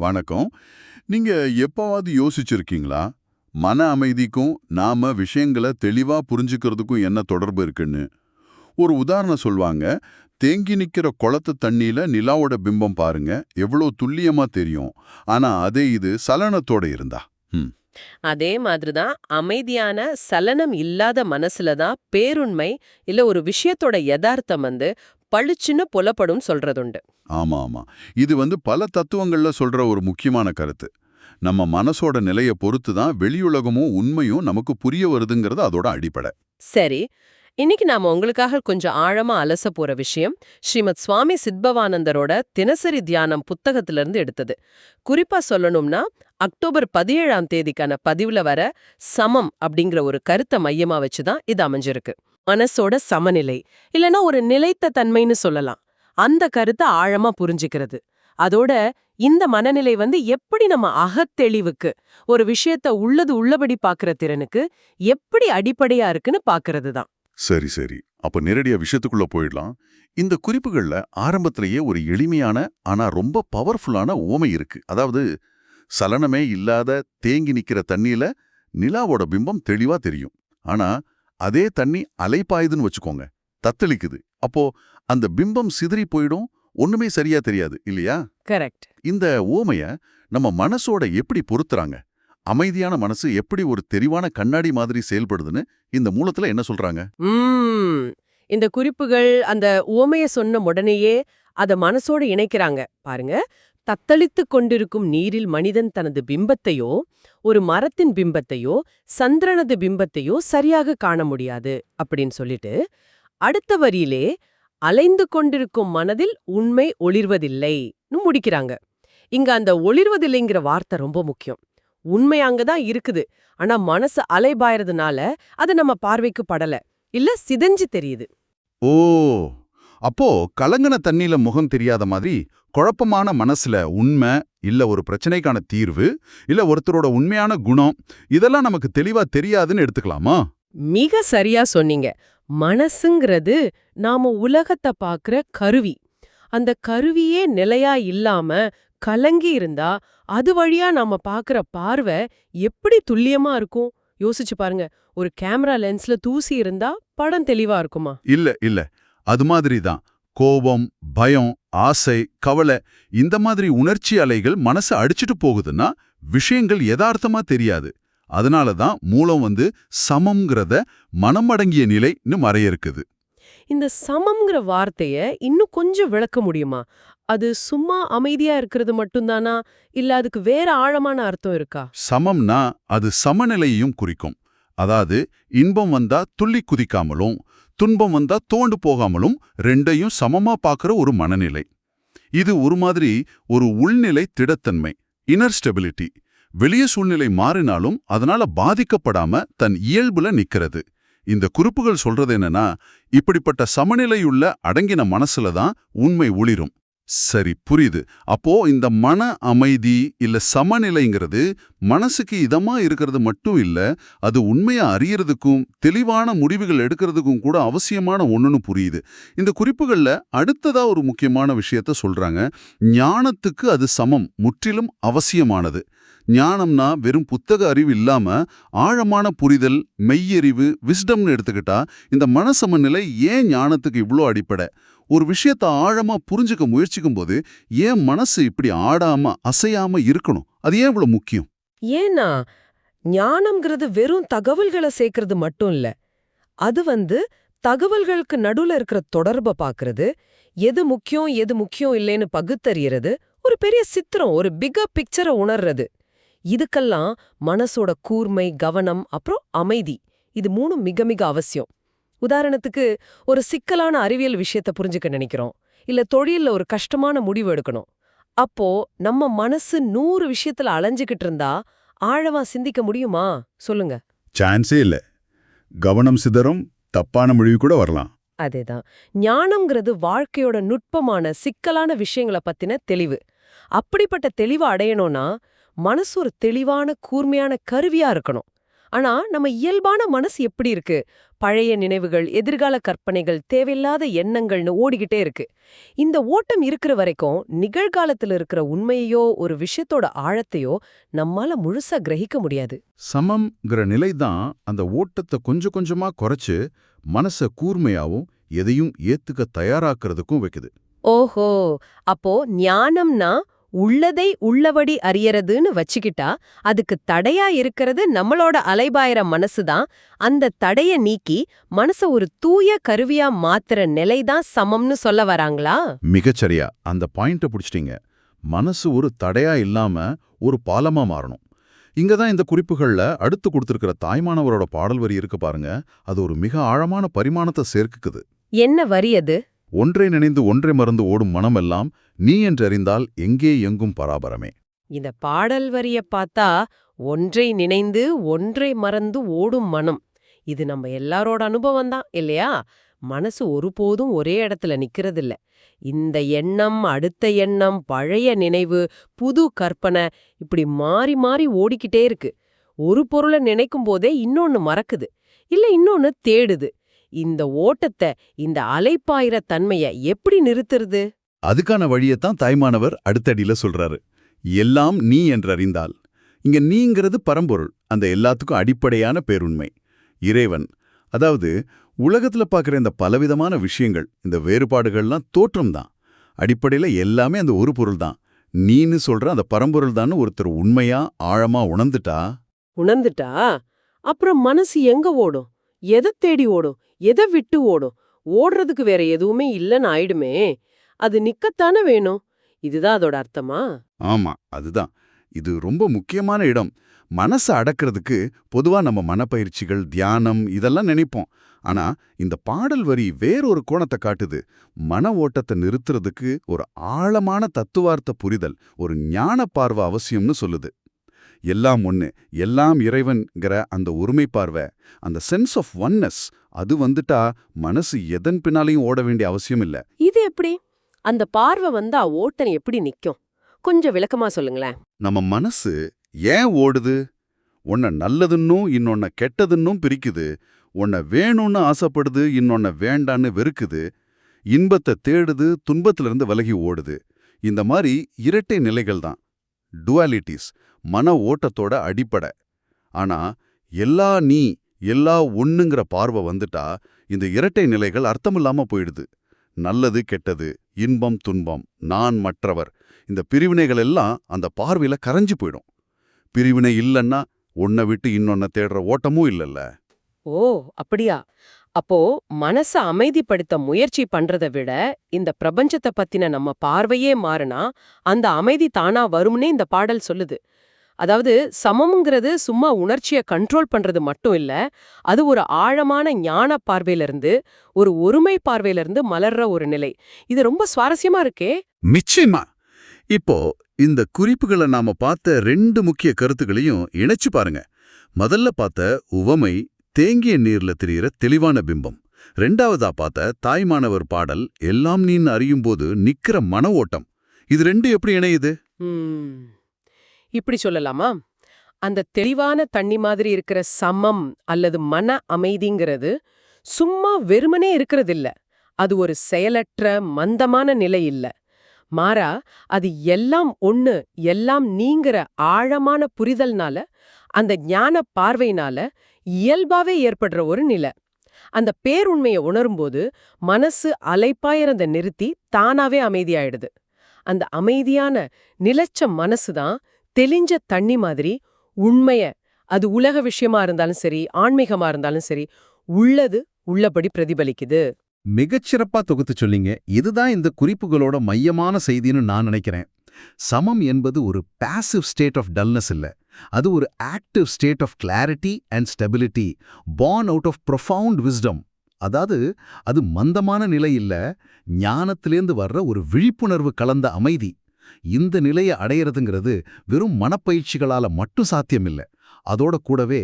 வணக்கம். நீங்க எப்பவாவது யோசிச்சிருக்கீங்களா? மன அமைதிக்கும் நாம விஷயங்களை தெளிவா புரிஞ்சுக்கிறதுக்கும் என்ன தொடர்பு இருக்குன்னு? ஒரு உதாரணம் சொல்வாங்க தேங்கி நிக்கிற குளத்து தண்ணியில நிலாவோட பிம்பம் பாருங்க எவ்வளோ துல்லியமா தெரியும். ஆனா அதே இது சலனத்தோட இருந்தா. அதே அதே மாதிரிதான் அமைதியான சலனம் இல்லாத மனசுல தான் பேருண்மை இல்ல ஒரு விஷயத்தோட யதார்த்தம் வந்து பளிச்சுன்னு புலப்படும் சொல்றதுண்டு. ஆமா ஆமா. இது வந்து பல தத்துவங்கள்ல சொல்ற ஒரு முக்கியமான கருத்து. நம்ம மனசோட நிலைய பொறுத்து தான் வெளியுலகமும் உண்மையும் நமக்கு புரிய வருதுங்கிறது அதோட அடிப்படை. சரி. இன்னைக்கு நாம உங்களுக்காக கொஞ்சம் ஆழமா அலச போற விஷயம் ஸ்ரீமத் சுவாமி சித்பவானந்தரோட தினசரி தியானம் புத்தகத்துல இருந்து எடுத்தது. குறிப்பா சொல்லணும்னா அக்டோபர் பதினேழாம் தேதிக்கான பதிவுல வர சமம் அப்படிங்கிற ஒரு கருத்தை மையமா வச்சுதான் இது அமைஞ்சிருக்கு. மனசோட சமநிலை இல்லனா ஒரு நிலைத்த தன்மைன்னு சொல்லலாம். அந்த கருத்தை ஆழமா புரிஞ்சுக்கிறது. அதோட இந்த மனநிலை வந்து எப்படி நம்ம அகத்தெளிவுக்கு ஒரு விஷயத்த உள்ளது உள்ளபடி பாக்குற திறனுக்கு எப்படி அடிப்படையா இருக்குன்னு பாக்குறது தான். சரி சரி. அப்ப நேரடியா விஷயத்துக்குள்ள போயிடலாம். இந்த குறிப்புகள்ல ஆரம்பத்திலேயே ஒரு எளிமையான ஆனா ரொம்ப பவர்ஃபுல்லான ஓமை இருக்கு. அதாவது சலனமே இல்லாத தேங்கி நிக்கிற தண்ணியில நிலாவோட பிம்பம் தெளிவா தெரியும். ஆனா அதே தண்ணி அலைப்பாயுதுன்னு வச்சுக்கோங்க. தத்தளிக்குது. அப்போ அந்த பிம்பம் சிதறி போயிடும். ஒண்ணுமே சரியா தெரியாது. இல்லையா? கரெக்ட். இந்த ஓமைய நம்ம மனசோட எப்படி பொருத்துறாங்க? அமைதியான மனசு எப்படி ஒரு தெரிவான கண்ணாடி மாதிரி செயல்படுதுன்னு இந்த மூலத்துல என்ன சொல்றாங்க? இந்த குறிப்புகள் அந்த உவமைய சொன்ன உடனேயே அத மனசோட இணைக்கிறாங்க. பாருங்க. தத்தளித்துக் கொண்டிருக்கும் நீரில் மனிதன் தனது பிம்பத்தையோ ஒரு மரத்தின் பிம்பத்தையோ சந்திரனது பிம்பத்தையோ சரியாக காண முடியாது அப்படின்னு சொல்லிட்டு அடுத்த வரியிலே அலைந்து கொண்டிருக்கும் மனதில் உண்மை ஒளிர்வதில்லைன்னு முடிக்கிறாங்க. இங்க அந்த ஒளிர்வதில்லைங்கிற வார்த்தை ரொம்ப முக்கியம். உண்மை அங்கதான் இருக்குது. ஆனா மனசு அலைபாயறதுனால அது நம்ம பார்வைக்கு படல. இல்ல சிதஞ்சு தெரியுது. ஓ! அப்போ கலங்கன தண்ணியில முகம் தெரியாத மாதிரி குழப்பமான மனசுல உண்மை இல்ல ஒரு பிரச்சனைக்கான தீர்வு இல்ல ஒருத்தரோட உண்மையான குணம் இதெல்லாம் நமக்கு தெளிவா தெரியாதுன்னு எடுத்துக்கலாமா? மிக சரியா சொன்னீங்க. மனசுங்கிறது நாம உலகத்தை பாக்குற கருவி. அந்த கருவியே நிலையா இல்லாம கலங்கி இருந்தா அது வழியா நாம பாக்குற பார்வை எப்படி துல்லியமா இருக்கும்? யோசிச்சு பாருங்க. ஒரு கேமரா லென்ஸ்ல தூசி இருந்தா படம் தெளிவா இருக்குமா? இல்ல இல்ல. அது மாதிரி தான் கோபம் பயம் ஆசை கவலை இந்த மாதிரி உணர்ச்சி அலைகள் மனசை அடிச்சிட்டு போகுதுன்னா விஷயங்கள் யதார்த்தமா தெரியாது. அதனால தான் மூலம் வந்து சமம்ங்கிறத மனமடங்கிய நிலைன்னு மறையறுக்குது. இந்த சமம்ங்கிற வார்த்தைய இன்னும் கொஞ்சம் விளக்க முடியுமா? அது சும்மா அமைதியா இருக்கிறது மட்டும்தானா? இல்ல அதுக்கு வேற ஆழமான அர்த்தம் இருக்கா? சமம்னா அது சமநிலையையும் குறிக்கும். அதாவது இன்பம் வந்தா துள்ளி குதிக்காமலும் துன்பம் வந்தா தோண்டு போகாமலும் ரெண்டையும் சமமா பார்க்குற ஒரு மனநிலை. இது ஒரு மாதிரி ஒரு உள்நிலை திடத்தன்மை இன்னர் ஸ்டெபிலிட்டி வெளிய சூழ்நிலை மாறினாலும் அதனால பாதிக்கப்படாம தன் இயல்புல நிக்கிறது. இந்த குறிப்புகள் சொல்றது என்னன்னா இப்படிப்பட்ட சமநிலையுள்ள அடங்கின மனசுல தான் உண்மை ஒளிரும். சரி புரியுது. அப்போ இந்த மன அமைதி இல்ல சமநிலைங்கிறது மனசுக்கு இதமா இருக்கிறது மட்டும் இல்ல அது உண்மையா அறியறதுக்கும் தெளிவான முடிவுகள் எடுக்கிறதுக்கும் கூட அவசியமான ஒண்ணுன்னு புரியுது. இந்த குறிப்புகள்ல அடுத்ததா ஒரு முக்கியமான விஷயத்த சொல்றாங்க. ஞானத்துக்கு அது சமம் முற்றிலும் அவசியமானது. ஞானம்னா வெறும் புத்தக அறிவு இல்லாம ஆழமான புரிதல் மெய்யறிவு விஸ்டம்னு எடுத்துக்கிட்டா இந்த மனசமநிலை ஏன் ஞானத்துக்கு இவ்ளோ அடிப்படை? ஒரு விஷயத்த ஆழமா புரிஞ்சுக்க முயற்சிக்கும் போது ஏன் மனசு இப்படி ஆடாம அசையாம இருக்கணும்? அது ஏன் இவ்வளோ முக்கியம்? ஏன்னா ஞானம்ங்கிறது வெறும் தகவல்களை சேர்க்கறது மட்டும் இல்ல. அது வந்து தகவல்களுக்கு நடுவுல இருக்கிற தொடர்பை பாக்குறது எது முக்கியம் எது முக்கியம் இல்லைன்னு பகுத்தறியறது ஒரு பெரிய சித்திரம் ஒரு பிக பிக்சரை உணர்றது. இதுக்கெல்லாம் மனசோட கூர்மை கவனம் அப்புறம் அமைதி. இது மூணும் மிக மிக அவசியம். உதாரணத்துக்கு ஒரு சிக்கலான அறிவியல் விஷயத்த புரிஞ்சுக்க நினைக்கிறோம். இல்ல தொழில்ல ஒரு கஷ்டமான முடிவு எடுக்கணும். அப்போ நம்ம மனசு நூறு விஷயத்துல அலைஞ்சுகிட்டு இருந்தா ஆழமா சிந்திக்க முடியுமா? சொல்லுங்க. சான்ஸே இல்ல. கவனம் சிதறும் தப்பான முடிவு கூட வரலாம். அதேதான். ஞானம்ங்கிறது வாழ்க்கையோட நுட்பமான சிக்கலான விஷயங்களை பத்தின தெளிவு. அப்படிப்பட்ட தெளிவை அடையணும்னா மனசு ஒரு தெளிவான கூர்மையான கருவியா இருக்கணும். ஆனா நம்ம இயல்பான மனசு எப்படி இருக்கு? பழைய நினைவுகள் எதிர்கால கற்பனைகள் தேவையில்லாத எண்ணங்கள்னு ஓடிக்கிட்டே இருக்கு. இந்த ஓட்டம் இருக்கிற வரைக்கும் நிகழ்காலத்துல இருக்கிற உண்மையோ ஒரு விஷயத்தோட ஆழத்தையோ நம்மால முழுசா கிரகிக்க முடியாது. சமம்ங்கிற நிலை தான் அந்த ஓட்டத்தை கொஞ்சம் கொஞ்சமா குறைச்சு மனச கூர்மையாவும் எதையும் ஏத்துக்க தயாராக்குறதுக்கும் வைக்குது. ஓஹோ! அப்போ ஞானம்னா உள்ளதை உள்ளபடி அறியறதுன்னு வச்சுக்கிட்டா அதுக்கு தடையா இருக்கிறது நம்மளோட அலைபாயிர மனசுதான் அந்த தடைய நீக்கி மனச ஒரு தூய கருவியா மாத்துற நிலைதான் சமம்னு சொல்ல வராங்களா? மிகச்சரியா. அந்த பாயிண்ட புடிச்சிட்டீங்க. மனசு ஒரு தடையா இல்லாம ஒரு பாலமா மாறணும். இங்க தான் இந்த குறிப்புகள்ல அடுத்து கொடுத்திருக்கிற தாய்மானவரோட பாடல் வரி இருக்கு பாருங்க. அது ஒரு மிக ஆழமான பரிமாணத்தை சேர்க்குது என்ன வரி அது? ஒன்றை நினைந்து ஒன்றை மறந்து ஓடும் மனமெல்லாம் நீ என்றறிந்தால் எங்கே எங்கும் பராபரமே. இந்த பாடல் வரிய பார்த்தா ஒன்றை நினைந்து ஒன்றை மறந்து ஓடும் மனம். இது நம்ம எல்லாரோட அனுபவம் தான் இல்லையா? மனசு ஒருபோதும் ஒரே இடத்துல நிக்கிறதில்ல. இந்த எண்ணம் அடுத்த எண்ணம் பழைய நினைவு புது கற்பனை இப்படி மாறி மாறி ஓடிக்கிட்டே இருக்கு. ஒரு பொருளை நினைக்கும் போதே இன்னொன்னு மறக்குது. இல்ல இன்னொன்னு தேடுது. இந்த ஓட்டத்தை இந்த அலைப்பாயிர தன்மைய எப்படி நிறுத்துறது? அதுக்கான வழியைத்தான் தாய்மானவர் அடுத்தடியில சொல்றாரு. எல்லாம் நீ என்றறிந்தால். இங்க நீங்கிறது பரம்பொருள். அந்த எல்லாத்துக்கும் அடிப்படையான பேருண்மை. இறைவன் அதாவது உலகத்துல பார்க்குற இந்த பலவிதமான விஷயங்கள் இந்த வேறுபாடுகள்லாம் தோற்றம்தான். அடிப்படையில எல்லாமே அந்த ஒரு பொருள் தான் நீன்னு சொல்ற அந்த பரம்பொருள் தான் ஒருத்தர் உண்மையா ஆழமா உணர்ந்துட்டா? உணர்ந்துட்டா? அப்புறம் மனசு எங்க ஓடும்? எதை தேடி ஓடும்? எதை விட்டு ஓடும்? ஓடுறதுக்கு வேற எதுவுமே இல்லைன்னு ஆயிடுமே. அது நிக்கத்தானே வேணும்? இதுதான் அதோட அர்த்தமா? ஆமா அதுதான். இது ரொம்ப முக்கியமான இடம். மனசை அடக்கிறதுக்கு பொதுவா நம்ம மனப்பயிற்சிகள் தியானம் இதெல்லாம் நினைப்போம். ஆனா இந்த பாடல் வரி வேறொரு கோணத்தை காட்டுது. மன ஓட்டத்தை நிறுத்துறதுக்கு ஒரு ஆழமான தத்துவார்த்த புரிதல் ஒரு ஞான பார்வை அவசியம்னு சொல்லுது. எல்லாம் ஒன்று எல்லாம் இறைவன்கிற அந்த ஒருமை பார்வை அந்த சென்ஸ் ஆஃப் ஒன்னஸ் அது வந்துட்டா மனசு எதன் பின்னாலையும் ஓட வேண்டிய அவசியம் இல்ல. இது எப்படி? அந்த பார்வை வந்தா ஓட்டம் எப்படி நிக்கும்? கொஞ்சம் விளக்கமா சொல்லுங்களேன். நம்ம மனசு ஏன் ஓடுது? உன்னை நல்லதுன்னும் இன்னொன்ன கெட்டதுன்னும் பிரிக்குது. உன்னை வேணும்னு ஆசைப்படுது இன்னொன்ன வேண்டான்னு வெறுக்குது. இன்பத்தை தேடுது துன்பத்திலிருந்து விலகி ஓடுது. இந்த மாதிரி இரட்டை நிலைகள் தான். டுவாலிட்டிஸ் மன ஓட்டத்தோட அடிப்படை. ஆனா எல்லா நீ எல்லா ஒண்ணுங்கிற பார்வை வந்துட்டா இந்த இரட்டை நிலைகள் அர்த்தமில்லாம போயிடுது. நல்லது கெட்டது இன்பம் துன்பம் நான் மற்றவர் இந்த பிரிவினைகள் எல்லாம் அந்த பார்வையில கரைஞ்சு போயிடும். பிரிவினை இல்லைன்னா உன்னை விட்டு இன்னொன்ன தேடுற ஓட்டமும் இல்லைல்ல. ஓ அப்படியா? அப்போ மனச அமைதிப்படுத்த முயற்சி பண்றதை விட இந்த பிரபஞ்சத்தை பத்தின நம்ம பார்வையே மாறினா அந்த அமைதி தானா வரும்னே இந்த பாடல் சொல்லுது. அதாவது சமம்ங்கிறது சும்மா உணர்ச்சிய கண்ட்ரோல் பண்றது மட்டும் இல்ல அது ஒரு ஆழமான ஞான பார்வையில இருந்து ஒரு ஒருமை பார்வையில இருந்து மலர்ற ஒரு நிலை. இது ரொம்ப சுவாரஸ்யமா இருக்கே. நிச்சயமா. இப்போ இந்த குறிப்புகளை நாம பார்த்த ரெண்டு முக்கிய கருத்துகளையும் இணைச்சு பாருங்க. முதல்ல பார்த்த உவமை தேங்கிய நீர்ல தெரியிற தெளிவான பிம்பம். ரெண்டாவதா பார்த்த தாய்மானவர் பாடல் எல்லாம் நீன்னு அறியும்போது நிக்கிற மன ஓட்டம். இது ரெண்டு எப்படி இணையுது. இப்படி சொல்லலாமா? அந்த தெளிவான தண்ணி மாதிரி இருக்கிற சமம் அல்லது மன அமைதிங்கிறது சும்மா வெறுமனே இருக்கிறதில்ல. அது ஒரு செயலற்ற மந்தமான நிலை இல்ல. மாறா அது எல்லாம் ஒன்று எல்லாம் நீங்கிற ஆழமான புரிதல்னால அந்த ஞான பார்வையினால இயல்பாவே ஏற்படுற ஒரு நிலை. அந்த பேருண்மையை உணரும்போது மனசு அலைப்பாயிறந்த நிறுத்தி தானாவே அமைதியாயிடுது. அந்த அமைதியான நிலச்ச மனசுதான் தெளிஞ்ச தண்ணி மாதிரி உண்மைய அது உலக விஷயமா இருந்தாலும் சரி ஆன்மீகமா இருந்தாலும் சரி உள்ளது உள்ளபடி பிரதிபலிக்குது. மிகச்சிறப்பா தொகுத்து சொல்லிங்க இதுதான் இந்த குறிப்புகளோட மையமான செய்தின்னு நான் நினைக்கிறேன். சமம் என்பது ஒரு பாசிவ் ஸ்டேட் ஆஃப் டல்னஸ் இல்ல. அது ஒரு active state of clarity and stability born out of profound wisdom அதாவது அது மந்தமான நிலை இல்லை ஞானத்திலேருந்து வர்ற ஒரு விழிப்புணர்வு கலந்த அமைதி. இந்த நிலையை அடையறதுங்கிறது வெறும் மனப்பயிற்சிகளால மட்டும் சாத்தியமில்ல. அதோட கூடவே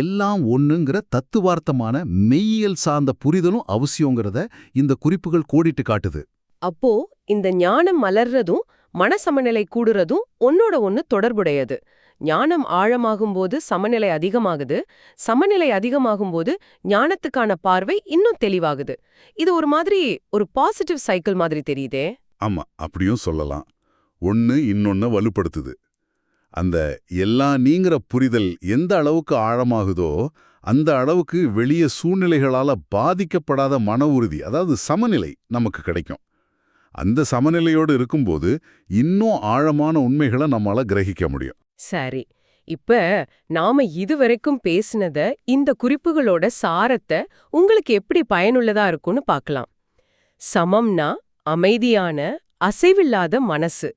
எல்லாம் ஒண்ணுங்கிற தத்துவார்த்தமான மெய்யியல் சார்ந்த புரிதலும் அவசியங்கிறத இந்த குறிப்புகள் கோடிட்டு காட்டுது. அப்போ இந்த ஞானம் மலர்றதும் மன சமநிலை கூடுறதும் ஒன்னோட ஒன்னு தொடர்புடையது. ஞானம் ஆழமாகும்போது சமநிலை அதிகமாகுது சமநிலை அதிகமாகும்போது ஞானத்துக்கான பார்வை இன்னும் தெளிவாகுது. இது ஒரு மாதிரி ஒரு பாசிட்டிவ் சைக்கிள் மாதிரி தெரியுதே? ஆமா அப்படியும் சொல்லலாம். ஒன்னு இன்னொன்று வலுப்படுத்துது. அந்த எல்லா நீங்கிற புரிதல் எந்த அளவுக்கு ஆழமாகுதோ அந்த அளவுக்கு வெளிய சூழ்நிலைகளால பாதிக்கப்படாத மன உறுதி அதாவது சமநிலை நமக்கு கிடைக்கும். அந்த சமநிலையோடு இருக்கும்போது இன்னும் ஆழமான உண்மைகளை நம்மளால் கிரகிக்க முடியும். சரி. இப்ப நாம இதுவரைக்கும் பேசினத இந்த குறிப்புகளோட சாரத்தை உங்களுக்கு எப்படி பயனுள்ளதா இருக்கும்னு பார்க்கலாம் சமம்னா அமைதியான அசைவில்லாத மனசு.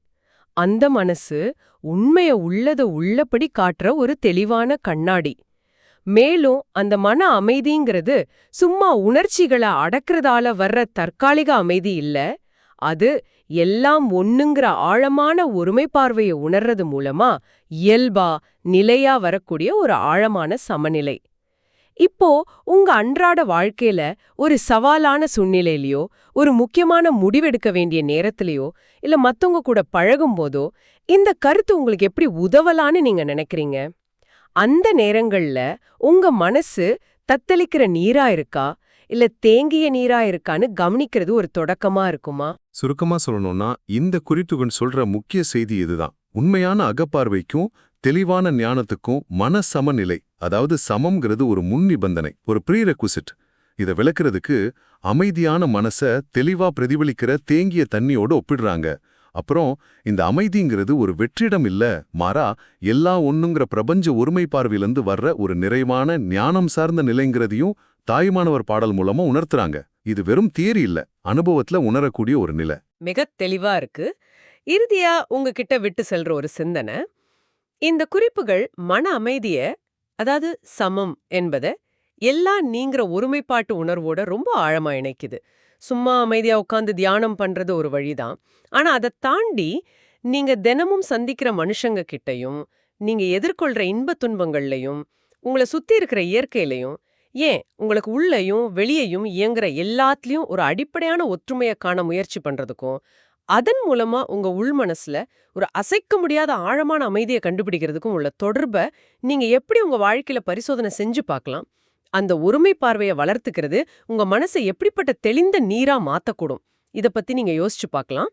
அந்த மனசு உண்மைய உள்ளத உள்ளபடி காட்டுற ஒரு தெளிவான கண்ணாடி. மேலும் அந்த மன அமைதிங்கிறது சும்மா உணர்ச்சிகளை அடக்கிறதால வர்ற தற்காலிக அமைதி இல்ல அது எல்லாம் ஒண்ணுங்கிற ஆழமான ஒருமை பார்வையை உணர்றது மூலமா இயல்பா நிலையா வரக்கூடிய ஒரு ஆழமான சமநிலை. இப்போ உங்க அன்றாட வாழ்க்கையில ஒரு சவாலான சூழ்நிலையிலயோ ஒரு முக்கியமான முடிவெடுக்க வேண்டிய நேரத்திலயோ இல்ல மத்தவங்க கூட பழகும் போதோ இந்த கருத்து உங்களுக்கு எப்படி உதவலான்னு நீங்க நினைக்கிறீங்க? அந்த நேரங்கள்ல உங்க மனசு தத்தளிக்கிற நீரா இருக்கா? இல்ல தேங்கிய நீரா இருக்கான்னு கவனிக்கிறது ஒரு தொடக்கமா இருக்குமா? சுருக்கமா சொல்லணும்னா இந்த குறித்துகள் சொல்ற முக்கிய செய்தி இதுதான். உண்மையான அகப்பார்வைக்கும் தெளிவான ஞானத்துக்கும் மன சமநிலை அதாவது சமம்ங்கிறது ஒரு முன் நிபந்தனை ஒரு ப்ரீரெக்விசிட் இத விளக்குறதுக்கு அமைதியான மனச தெளிவா பிரதிபலிக்கிற தேங்கிய தண்ணியோட ஒப்பிடுறாங்க. அப்புறம் இந்த அமைதிங்கிறது ஒரு வெற்றிடம் இல்ல மாறா எல்லா ஒண்ணுங்கிற பிரபஞ்ச ஒருமை பார்வையிலிருந்து வர்ற ஒரு நிறைவான ஞானம் சார்ந்த நிலைங்கிறதையும் தாய்மானவர் பாடல் மூலமா உணர்த்துறாங்க. இது வெறும் தியரி இல்ல அனுபவத்துல உணரக்கூடிய ஒரு நிலை. மிக தெளிவா இருக்கு. இறுதியா உங்ககிட்ட விட்டு செல்ற ஒரு சிந்தனை இந்த குறிப்புகள் மன அமைதிய அதாவது சமம் என்பத எல்லாம் நீங்கிற ஒருமைப்பாட்டு உணர்வோட ரொம்ப ஆழமா இணைக்குது. சும்மா அமைதியா உட்காந்து தியானம் பண்றது ஒரு வழிதான். ஆனா அதை தாண்டி நீங்க தினமும் சந்திக்கிற மனுஷங்க கிட்டயும் நீங்க எதிர்கொள்ற இன்ப துன்பங்கள்லயும் உங்களை சுத்தி இருக்கிற இயற்கையிலையும் ஏன் உங்களுக்கு உள்ளையும் வெளியையும் இயங்குற எல்லாத்துலயும் ஒரு அடிப்படையான ஒற்றுமையை காண முயற்சி பண்றதுக்கும் அதன் மூலமா உங்க உள் மனசுல ஒரு அசைக்க முடியாத ஆழமான அமைதியை கண்டுபிடிக்கிறதுக்கும் உள்ள தொடர்பை நீங்க எப்படி உங்க வாழ்க்கையில பரிசோதனை செஞ்சு பார்க்கலாம். அந்த ஒருமை பார்வையை வளர்த்துக்கிறது உங்க மனசை எப்படிப்பட்ட தெளிந்த நீரா மாத்தக்கூடும். இத பத்தி நீங்க யோசிச்சு பார்க்கலாம்.